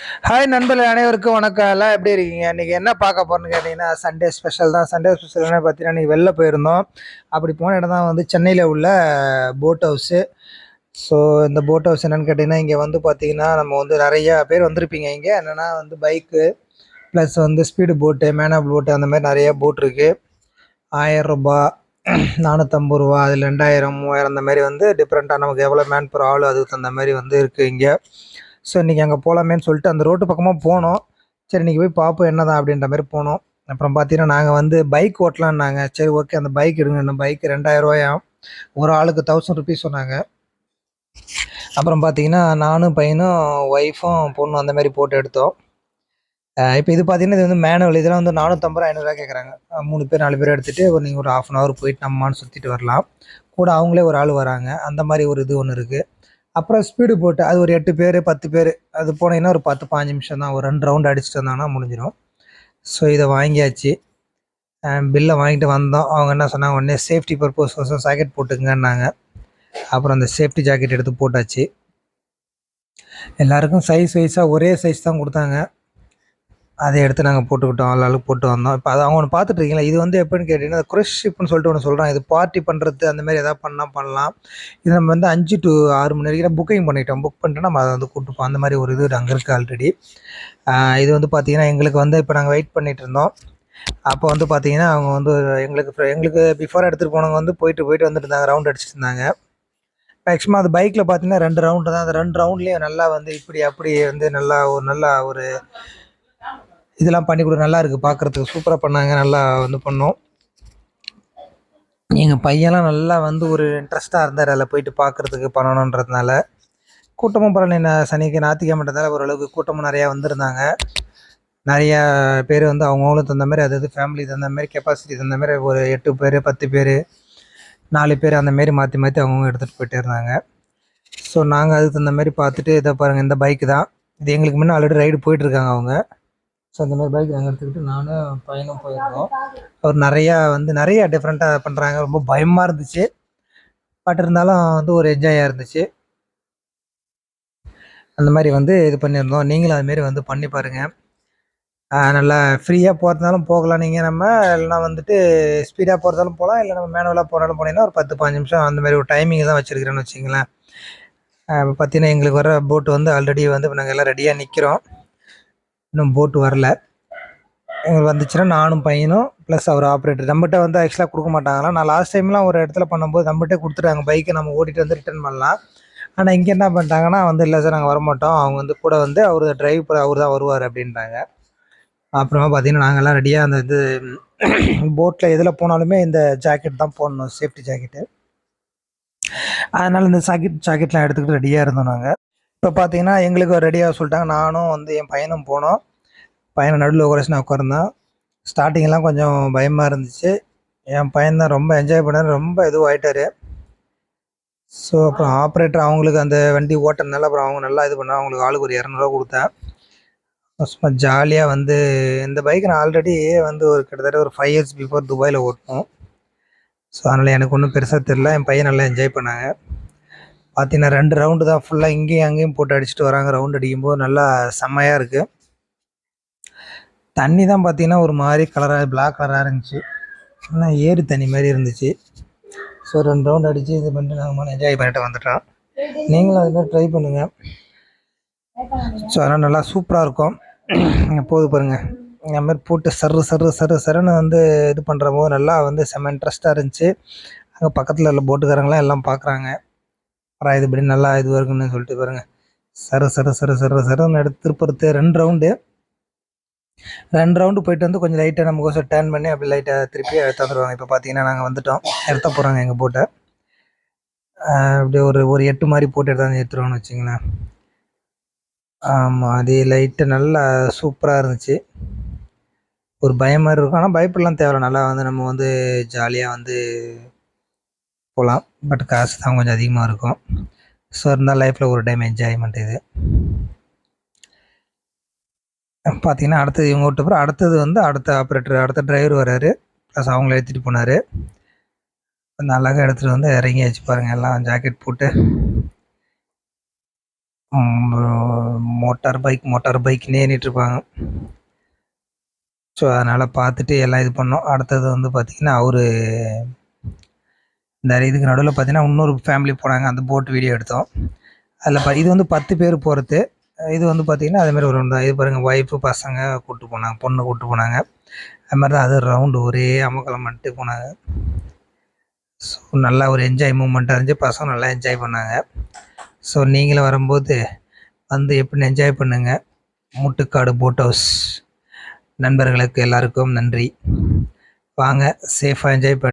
Hi நண்பர்கள் அனைவருக்கும் வணக்கம். எல்லாம் எப்படி இருக்கீங்க? இன்றைக்கி என்ன பார்க்க போகிறோன்னு கேட்டிங்கன்னா சண்டே ஸ்பெஷல் தான். சண்டே ஸ்பெஷல் என்ன பார்த்தீங்கன்னா இன்றைக்கி வெளில போயிருந்தோம். அப்படி போன இடம் தான் வந்து சென்னையில் உள்ள போட் ஹவுஸு ஸோ இந்த போட் ஹவுஸ் என்னென்னு கேட்டிங்கன்னா இங்கே வந்து பார்த்தீங்கன்னா நம்ம வந்து நிறையா பேர் வந்திருப்பீங்க இங்கே. என்னென்னா வந்து பைக்கு ப்ளஸ் வந்து ஸ்பீடு போட்டு மேனப் போட்டு அந்த மாதிரி நிறையா போட் இருக்குது ஆயரரூபா நானூற்றம்பது ரூபா அதில் ரெண்டாயிரம் மூவாயிரம் அந்த மாதிரி வந்து டிஃப்ரெண்ட்டாக நமக்கு எவ்வளோ மேன் பர் ஆள் அதுக்கு தகுந்த மாதிரி வந்து இருக்குது இங்கே. ஸோ இன்றைக்கி அங்கே போகலாமேன்னு சொல்லிட்டு அந்த ரோட்டு பக்கமாக போனோம். சரி இன்றைக்கி போய் பார்ப்போம் என்ன தான் அப்படின்ற மாதிரி போனோம். அப்புறம் பார்த்தீங்கன்னா நாங்கள் வந்து பைக் ஓட்டலான்னாங்க சரி ஓகே அந்த பைக் எடுங்க. இந்த பைக் ரெண்டாயிரரூவாயாம் ஒரு ஆளுக்கு தௌசண்ட் ருபீஸ் சொன்னாங்க. அப்புறம் பார்த்தீங்கன்னா நானும் பையனும் ஒய்ஃபும் பொண்ணும் அந்த மாதிரி போட்டு எடுத்தோம். இப்போ இது பார்த்தீங்கன்னா இது வந்து மேனுவல் இதெல்லாம் வந்து நானூற்றம்பது ரூபா ஐநூறுரூவா கேட்குறாங்க மூணு பேர் நாலு பேர் எடுத்துகிட்டு ஒரு நீங்கள் ஒரு ஆஃப் அன் ஹவர் போயிட்டு நம்மான்னு சுற்றிட்டு வரலாம். கூட அவங்களே ஒரு ஆள் வராங்க. அந்த மாதிரி ஒரு இது ஒன்று இருக்குது அப்புறம் ஸ்பீடு போட்டு அது ஒரு எட்டு பேர் பத்து பேர் அது போனீங்கன்னா ஒரு பத்து பாஞ்சு நிமிஷம் தான். ஒரு ரெண்டு ரவுண்ட் அடிச்சுட்டு வந்தாங்கன்னா முடிஞ்சிடும் ஸோ இதை வாங்கியாச்சு. பில்லை வாங்கிட்டு வந்தோம். அவங்க என்ன சொன்னாங்க உடனே சேஃப்டி பர்பஸ் கோசம் ஜாக்கெட் போட்டுங்கன்னாங்க அப்புறம் அந்த சேஃப்டி ஜாக்கெட் எடுத்து போட்டாச்சு. எல்லாருக்கும் சைஸ் வைஸாக ஒரே சைஸ் தான் கொடுத்தாங்க. அதை எடுத்து நாங்கள் போட்டுக்கிட்டோம் எல்லாருக்கும் போட்டு வந்தோம். இப்போ அதை அவங்க ஒன்று பார்த்துட்டு இது வந்து எப்படின்னு கேட்டிங்கன்னா குரஷ் ஷிப்னு சொல்லிட்டு ஒன்று சொல்கிறான் இது பார்ட்டி பண்ணுறது அந்த மாதிரி எதாவது பண்ணால் பண்ணலாம். இது நம்ம வந்து அஞ்சு டு ஆறு மணி வரைக்கும் புக்கிங் பண்ணிட்டோம். புக் பண்ணிட்டு நம்ம அதை வந்து கூப்பிட்டுப்போம் அந்த மாதிரி ஒரு இது அங்கே இருக்குது ஆல்ரெடி இது வந்து பார்த்திங்கன்னா எங்களுக்கு வந்து இப்போ நாங்கள் வெயிட் பண்ணிகிட்டு இருந்தோம். அப்போ வந்து பார்த்திங்கன்னா அவங்க வந்து எங்களுக்கு எங்களுக்கு பிஃபோர் எடுத்துகிட்டு போனவங்க வந்து போயிட்டு போயிட்டு வந்துட்டு இருந்தாங்க. ரவுண்ட் அடிச்சுட்டு இருந்தாங்க. மேக்ஸிமம் அது பைக்கில் பார்த்தீங்கன்னா ரெண்டு ரவுண்டு தான். அந்த ரெண்டு ரவுண்ட்லேயும் நல்லா வந்து இப்படி அப்படி வந்து நல்லா ஒரு நல்லா ஒரு இதெல்லாம் பண்ணி கொடு நல்லா இருக்குது பார்க்குறதுக்கு சூப்பராக பண்ணாங்க. நல்லா வந்து பண்ணோம். எங்கள் பையன்லாம் நல்லா வந்து ஒரு இன்ட்ரெஸ்ட்டாக இருந்தார். அதில் போயிட்டு பார்க்குறதுக்கு பண்ணணுன்றதுனால. கூட்டமும் பரவாயில்ல. சனிக்கு ஞாயிற்றுக்கிழமைன்றதால ஓரளவுக்கு கூட்டமும் நிறையா வந்திருந்தாங்க. நிறையா பேர் வந்து அவங்கவுங்களும் தகுந்த மாதிரி அதாவது ஃபேமிலி தகுந்த மாதிரி கெப்பாசிட்டி தகுந்த மாதிரி ஒரு எட்டு பேர் பத்து பேர் நாலு பேர் அந்த மாரி மாற்றி மாற்றி அவங்கவுங்க எடுத்துகிட்டு போயிட்டே இருந்தாங்க. ஸோ நாங்கள் அதுக்கு தகுந்த மாதிரி பார்த்துட்டு இதை பாருங்கள் இந்த பைக்கு தான். இது எங்களுக்கு முன்னே ஆல்ரெடி ரைடு போயிட்டுருக்காங்க அவங்க. ஸோ அந்த மாதிரி பைக் நாங்கள் எடுத்துக்கிட்டு நானும் பையனும் போயிருந்தோம். அவர் நிறையா வந்து நிறையா டிஃப்ரெண்ட்டாக பண்ணுறாங்க ரொம்ப பயமாக இருந்துச்சு. பட் இருந்தாலும் வந்து ஒரு என்ஜாயாக இருந்துச்சு. அந்த மாதிரி வந்து இது பண்ணியிருந்தோம். நீங்களும் அதுமாரி வந்து பண்ணி பாருங்கள் நல்லா ஃப்ரீயாக போகிறதுனாலும் போகலாம். நீங்கள் நம்ம இல்லைனா வந்துட்டு ஸ்பீடாக போகிறதாலும் போகலாம். இல்லை நம்ம மேனுவலாக போனாலும் போனீங்கன்னா ஒரு பத்து பாஞ்சு நிமிஷம் அந்த மாதிரி ஒரு டைமிங் தான் வச்சுருக்கிறேன்னு வச்சிங்களேன். இப்போ பார்த்தீங்கன்னா எங்களுக்கு வர போட்டு வந்து ஆல்ரெடி வந்து இப்போ நாங்கள் எல்லாம் ரெடியாக நிற்கிறோம் இன்னும் போட்டு வரல. எங்களுக்கு வந்துச்சுன்னா நானும் பையனும் ப்ளஸ் அவர் ஆப்ரேட்டர் நம்மகிட்ட வந்து ஆக்சுவலாக கொடுக்க மாட்டாங்களாம் நான் லாஸ்ட் டைம்லாம் ஒரு இடத்துல பண்ணும்போது நம்மகிட்ட கொடுத்துட்டாங்க. பைக்கை நம்ம ஓட்டிகிட்டு வந்து ரிட்டர்ன் பண்ணலாம். ஆனால் இங்கே என்ன பண்ணிட்டாங்கன்னா வந்து இல்லை சார் நாங்கள் வரமாட்டோம். அவங்க வந்து கூட வந்து அவர் டிரைவ் அவர் தான் வருவார் அப்படின்ட்டாங்க அப்புறமா பார்த்தீங்கன்னா நாங்கள்லாம் ரெடியாக அந்த இது போட்டில் எதில் போனாலுமே இந்த ஜாக்கெட் தான் போடணும் சேஃப்டி ஜாக்கெட்டு அதனால் இந்த ஜாக்கெட் ஜாக்கெட்லாம் எடுத்துக்கிட்டு ரெடியாக இருந்தோம் நாங்கள் இப்போ பார்த்தீங்கன்னா எங்களுக்கு ரெடியாக சொல்லிட்டாங்க. நானும் வந்து என் பையனும் போனோம். பையனை நடுவில் உக்கரைச்சு நான் உட்கார்ந்தேன். ஸ்டார்டிங்லாம் கொஞ்சம் பயமாக இருந்துச்சு. என் பையன்தான் ரொம்ப என்ஜாய் பண்ணார். ரொம்ப இதுவாகிட்டார் ஸோ அப்புறம் ஆப்ரேட்டர் அவங்களுக்கு அந்த வண்டி ஓட்டுறதுனால அப்புறம் அவங்க நல்லா இது பண்ணால் அவங்களுக்கு ஆளுக்கு ஒரு இரநூறுவா கொடுத்தேன். சும்மா ஜாலியாக வந்து இந்த பைக் நான் ஆல்ரெடி வந்து ஒரு கிட்டத்தட்ட ஒரு ஃபைவ் இயர்ஸ் பிஃபோர் துபாயில் ஓட்டணும் ஸோ அதனால் எனக்கு ஒன்றும் பெருசாக தெரில என் பையன் நல்லா என்ஜாய் பண்ணாங்க. பார்த்தீங்கன்னா ரெண்டு ரவுண்டு தான். ஃபுல்லாக இங்கேயும் அங்கேயும் போட்டு அடிச்சுட்டு வராங்க. ரவுண்ட் அடிக்கும்போது நல்லா செம்மையாக இருக்குது தண்ணி தான் பார்த்தீங்கன்னா ஒரு மாதிரி கலராக பிளாக் கலராக இருந்துச்சு. ஆனால் ஏரி தண்ணி மாதிரி இருந்துச்சு. ஸோ ரெண்டு ரவுண்ட் அடித்து இது பண்ணிட்டு நாங்கள் என்ஜாய் பண்ணிட்டு வந்துட்டோம். நீங்களும் அது மாதிரி ட்ரை பண்ணுங்கள் ஸோ அதனால் நல்லா சூப்பராக இருக்கும். போது பாருங்கள் இந்த மாதிரி போட்டு சரு சரு சரு சருன்னு வந்து இது பண்ணுற போது நல்லா வந்து செம்ம இன்ட்ரெஸ்ட்டாக இருந்துச்சு. அங்கே பக்கத்தில் உள்ள போட்டுக்காரங்களாம் எல்லாம் பார்க்குறாங்க அப்புறம் இது இப்படி நல்லா இது இருக்குன்னு சொல்லிட்டு பாருங்கள் சர சர சர சர சரன்னு எடுத்து திருப்பறது ரெண்டு ரவுண்டு ரெண்டு ரவுண்டு போயிட்டு வந்து கொஞ்சம் லைட்டாக நமக்கு கொஞ்சம் டேர்ன் பண்ணி அப்படி லைட்டாக திருப்பி தந்துடுவாங்க இப்போ பார்த்தீங்கன்னா நாங்கள் வந்துட்டோம். எடுத்த போகிறாங்க எங்கள் போட்டை அப்படியே ஒரு ஒரு எட்டு மாதிரி போட்டு எடுத்தாந்து எடுத்துருவோம்னு வச்சிங்களேன் ஆமாம் அது லைட்டு நல்லா சூப்பராக இருந்துச்சு. ஒரு பயம் மாதிரி இருக்கும். ஆனால் பயப்படலாம் தேவை நல்லா வந்து நம்ம வந்து ஜாலியாக வந்து போகலாம். பட் காசு தான் கொஞ்சம் அதிகமாக இருக்கும். ஸோ இருந்தால் லைஃப்பில் ஒரு டைம் என்ஜாய்மெண்ட் இது. பார்த்தீங்கன்னா அடுத்தது இவங்க விட்ட அப்புறம் அடுத்தது வந்து அடுத்த ஆப்ரேட்டர் அடுத்த டிரைவர் வராரு. ப்ளஸ் அவங்கள எடுத்துகிட்டு போனார். நல்லா எடுத்துகிட்டு வந்து இறங்கி வச்சு பாருங்கள் எல்லாம் ஜாக்கெட் போட்டு. மோட்டார் பைக் மோட்டார் பைக்னே இருப்பாங்க. ஸோ அதனால் பார்த்துட்டு எல்லாம் இது பண்ணோம். அடுத்தது வந்து பார்த்திங்கன்னா அவர் இந்த இதுக்கு நடுவில் பார்த்தீங்கன்னா இன்னொரு ஃபேமிலி போனாங்க. அந்த போட் வீடியோ எடுத்தோம். அதில் ப இது வந்து பத்து பேர் போகிறது இது வந்து பார்த்திங்கன்னா அதேமாதிரி ஒரு தான் இது பாருங்கள் ஒய்ஃபு பசங்க கூப்பிட்டு போனாங்க பொண்ணு கூப்பிட்டு போனாங்க. அது மாதிரி தான் அது ரவுண்டு ஒரே அமக்கலம் பண்ணிட்டு போனாங்க. ஸோ நல்லா ஒரு என்ஜாய் மூமெண்ட்டாக இருந்துச்சு. பசங்க நல்லா என்ஜாய் பண்ணாங்க. ஸோ நீங்களும் வரும்போது வந்து எப்படி என்ஜாய் பண்ணுங்கள் முட்டுக்காடு போட் ஹவுஸ் நண்பர்களுக்கு எல்லாருக்கும் நன்றி. வாங்க சேஃபாக என்ஜாய் பண்ண.